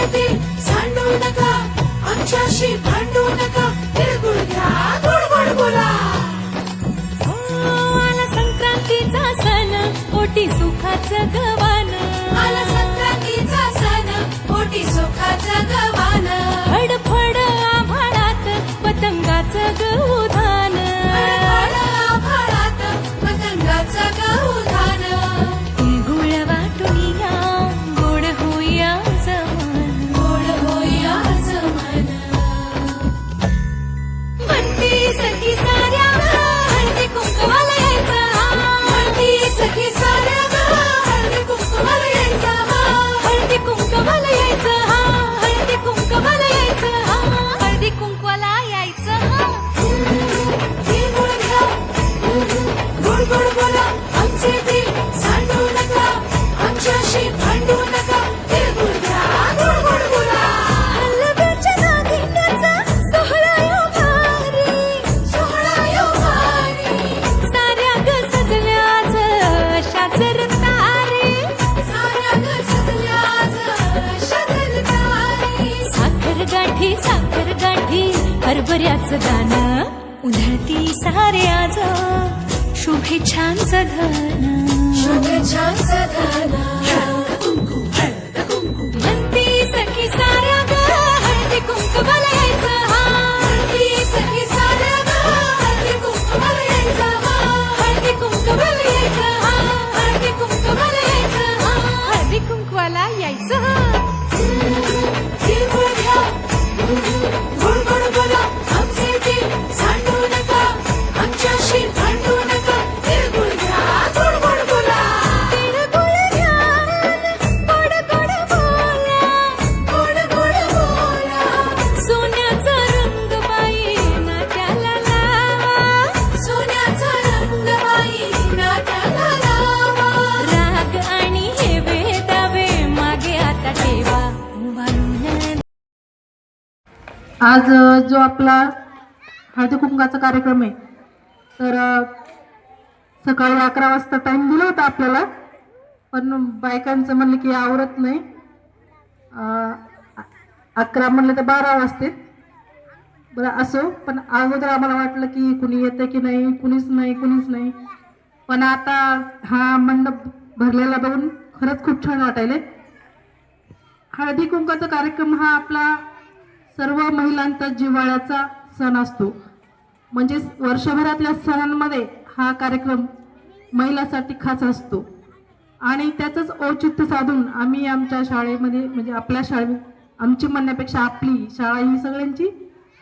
आमचे ते सांडू नका. आमच्याशी भांडू नका. तिळगुळ घ्या गोड गोड बोला आला संक्रांतीचा सण ओटी सुखाचं गवान आला संक्रांतीचा सण ओटी सुखाचं गवान फडफड आभाळात पतंगाचं गौधान गाठी साखर गाठी हरभऱ्याचं दाणं उधळती सारे आज. शुभेच्छांचं धन. शुभेच्छांचं धन. आज जो आपला हळदी कुंकाचा कार्यक्रम आहे तर सकाळी अकरा वाजता टाईम दिला होता आपल्याला पण बायकांचं म्हणलं की आवरत नाही. अकरा म्हणलं तर बारा वाजते. बरं असो पण अगोदर आम्हाला वाटलं की कुणी येतं की नाही कुणीच नाही कुणीच नाही. पण आता हा मंडप भरलेला बघून खरंच खूप छान वाटायले हळदी कुंकाचा कार्यक्रम हा आपला सर्व महिलांचा जिव्हाळ्याचा सण असतो. म्हणजे वर्षभरातल्या सणांमध्ये हा कार्यक्रम महिलासाठी खास असतो. आणि त्याचंच औचित्य साधून आम्ही आमच्या शाळेमध्ये म्हणजे आपल्या शाळे आमची म्हणण्यापेक्षा आपली शाळा ही सगळ्यांची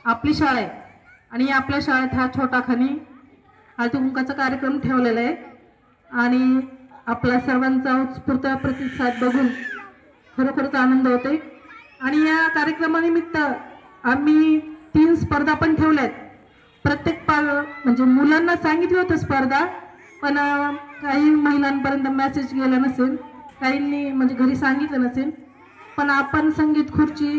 आपली शाळा आहे. आणि आपल्या शाळेत हा छोटा खानी हळदी कुंकाचा कार्यक्रम ठेवलेला आहे. आणि आपला सर्वांचा उत्स्फूर्त प्रतिसाद बघून खरोखरच आनंद होते आणि या कार्यक्रमानिमित्त आम्ही तीन स्पर्धा पण ठेवल्यात. प्रत्येक पा म्हणजे मुलांना सांगितलं होतं स्पर्धा पण काही महिलांपर्यंत मेसेज गेला नसेल. काहींनी म्हणजे घरी सांगितलं नसेल. पण आपण संगीत खुर्ची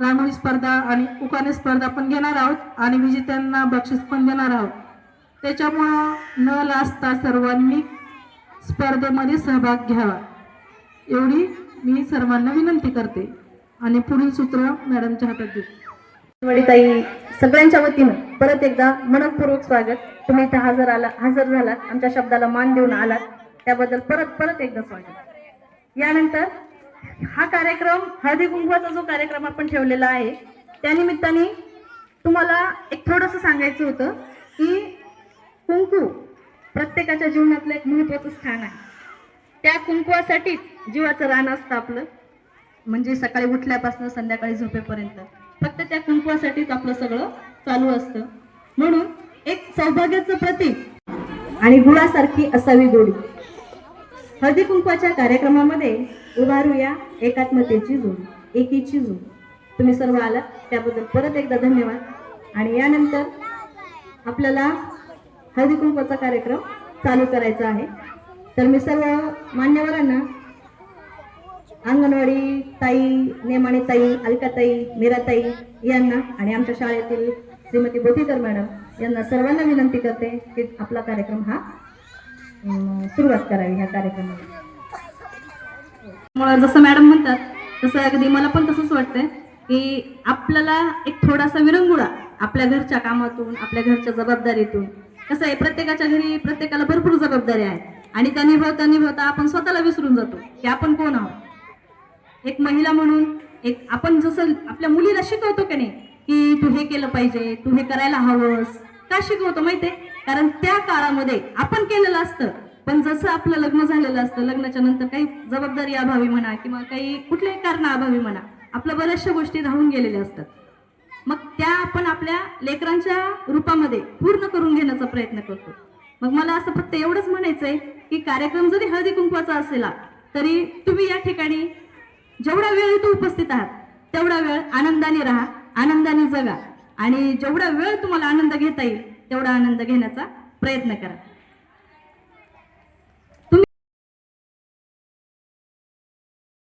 रांगोळी स्पर्धा आणि उकाने स्पर्धा पण घेणार आहोत आणि विजेत्यांना बक्षीस पण देणार आहोत. त्याच्यामुळं न लाजता सर्वांनी स्पर्धेमध्ये सहभाग घ्यावा. एवढी मी सर्वांना विनंती करते. आणि पुढील सूत्र मॅडमच्या हातात देऊ वडीताई सगळ्यांच्या वतीनं परत एकदा मनपूर्वक स्वागत. तुम्ही इथं हजर आला हजर झालात आमच्या शब्दाला मान देऊन आलात. त्याबद्दल परत परत एकदा स्वागत. यानंतर हा कार्यक्रम हळदी कुंकवाचा जो कार्यक्रम आपण ठेवलेला आहे त्यानिमित्ताने तुम्हाला एक थोडंसं सांगायचं होतं की कुंकू प्रत्येकाच्या जीवनातलं एक महत्त्वाचं स्थान आहे. त्या कुंकवासाठीच जीवाचं रान असतं आपलं. म्हणजे सकाळी उठल्यापासून संध्याकाळी झोपेपर्यंत. फक्त त्या कुंकवासाठीच आपलं सगळं चालू असतं. म्हणून एक सौभाग्याचं प्रतीक आणि गुळासारखी असावी गोडी. हळदी कुंकवाच्या कार्यक्रमामध्ये उभारूया एकात्मतेची जोडी एकीची जोडी तुम्ही सर्व आलात त्याबद्दल परत एकदा धन्यवाद. आणि यानंतर आपल्याला हळदी कुंकवाचा कार्यक्रम चालू करायचा आहे. तर मी सर्व मान्यवरांना अंगणवाडी ताई नेमाणे ताई अलकाताई मीराताई यांना आणि आमच्या शाळेतील श्रीमती बोथीकर मॅडम यांना सर्वांना विनंती करते की आपला कार्यक्रम हा सुरुवात करावी ह्या कार्यक्रमाला. जसं मॅडम म्हणतात तसं अगदी मला पण तसंच वाटतंय की आपल्याला एक थोडासा विरंगुळा आपल्या घरच्या कामातून आपल्या घरच्या जबाबदारीतून. कसं आहे प्रत्येकाच्या घरी प्रत्येकाला भरपूर जबाबदारी आहे आणि त्या निभावता निभवता आपण स्वतःला विसरून जातो की आपण कोण आहोत? एक महिला म्हणून एक आपण जसं आपल्या मुलीला शिकवतो की नाही की तू हे केलं पाहिजे तू हे करायला हवंस. का शिकवतो माहितीये? कारण त्या काळामध्ये आपण केलेलं असतं. पण जसं आपलं लग्न झालेलं असतं लग्नाच्या नंतर काही जबाबदारी अभावी म्हणा किंवा काही कुठल्याही कारणाअभावी म्हणा आपल्या बऱ्याचशा गोष्टी राहून गेलेल्या असतात. मग त्या आपण आपल्या लेकरांच्या रूपामध्ये पूर्ण करून घेण्याचा प्रयत्न करतो. मग मला असं फक्त एवढंच म्हणायचंय की कार्यक्रम जरी हळदी कुंकवाचा असेल तरी तुम्ही या ठिकाणी जेवढा वेळ इथं उपस्थित आहात तेवढा वेळ आनंदाने राहा आनंदाने जगा. आणि जेवढा वेळ तुम्हाला आनंद घेता येईल तेवढा आनंद घेण्याचा प्रयत्न करा.